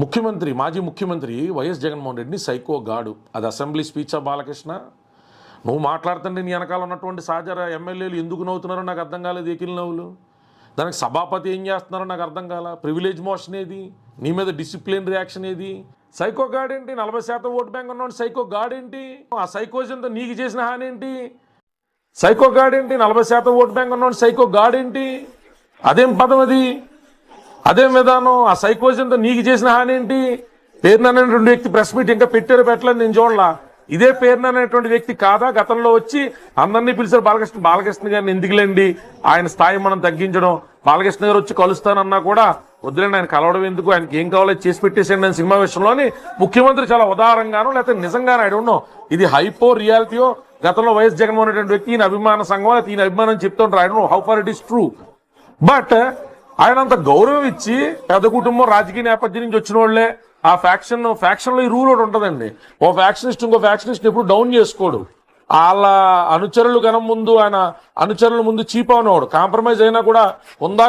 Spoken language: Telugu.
ముఖ్యమంత్రి మాజీ ముఖ్యమంత్రి వైఎస్ జగన్మోహన్ రెడ్డిని సైకో గాడు. అది అసెంబ్లీ స్పీచా బాలకృష్ణ? నువ్వు మాట్లాడుతుంటే నీ వెనకాల ఉన్నటువంటి సహచర ఎమ్మెల్యేలు ఎందుకు నవ్వుతున్నారో నాకు అర్థం కాలేదు ఏకిల్ నవ్వులు. దానికి సభాపతి ఏం చేస్తున్నారో నాకు అర్థం కాల. ప్రివిలేజ్ మోషన్ ఏది? నీ మీద డిసిప్లిన్ రియాక్షన్ ఏది? సైకో గాడ్ ఏంటి నలభై శాతం ఓటు బ్యాంక్ ఉన్నవాడు సైకో గాడ్ ఏంటి ఆ సైకోజన్తో నీకు చేసిన హాని ఏంటి? సైకో గాడ్ ఏంటి నలభై శాతం ఓటు బ్యాంక్ ఉన్నవాడు సైకో గాడ్ ఏంటి అదేం పదం అది? అదే విధానం ఆ సైకోజన్తో నీకు చేసిన హాని ఏంటి? పేరున అనేటువంటి వ్యక్తి ప్రెస్ మీట్ ఇంకా పెట్టారు పెట్టలేదు నేను చూడలా. ఇదే పేరున అనేటువంటి వ్యక్తి కాదా? గతంలో వచ్చి అందరినీ పిలిచారు బాలకృష్ణ బాలకృష్ణ గారిని ఎందుకులేండి? ఆయన స్థాయి మనం తగ్గించడం. బాలకృష్ణ గారు వచ్చి కలుస్తానన్నా కూడా వద్దులేండి ఆయన కలవడం ఎందుకు? ఆయనకి ఏం కావాలో చేసి పెట్టేసేయండి అని సినిమా విషయంలోని ముఖ్యమంత్రి చాలా ఉదారంగానో లేకపోతే నిజంగానో ఐ డోంట్ నో ఇది హైపో రియాలిటీయో గతంలో వైఎస్ జగన్మోహన్ రెడ్డి వ్యక్తి ఈయన అభిమాన సంఘం లేకపోతే ఈయన అభిమానం చెప్తుంటారు I don't know how far it is true but ఆయన అంత గౌరవం ఇచ్చి పెద్ద కుటుంబం రాజకీయ నేపథ్యం నుంచి వచ్చిన వాళ్ళే. ఆ ఫ్యాక్షన్ ఫ్యాక్షన్లో ఈ రూల్ ఒకటి ఉంటుందండి. ఓ ఫ్యాక్షనిస్ట్ ఇంకో ఫ్యాక్షనిస్ట్ ఎప్పుడు డౌన్ చేసుకోడు. వాళ్ళ అనుచరులు గణం ముందు ఆయన అనుచరుల ముందు చీప్ అనేవాడు కాంప్రమైజ్ అయినా కూడా ఉందా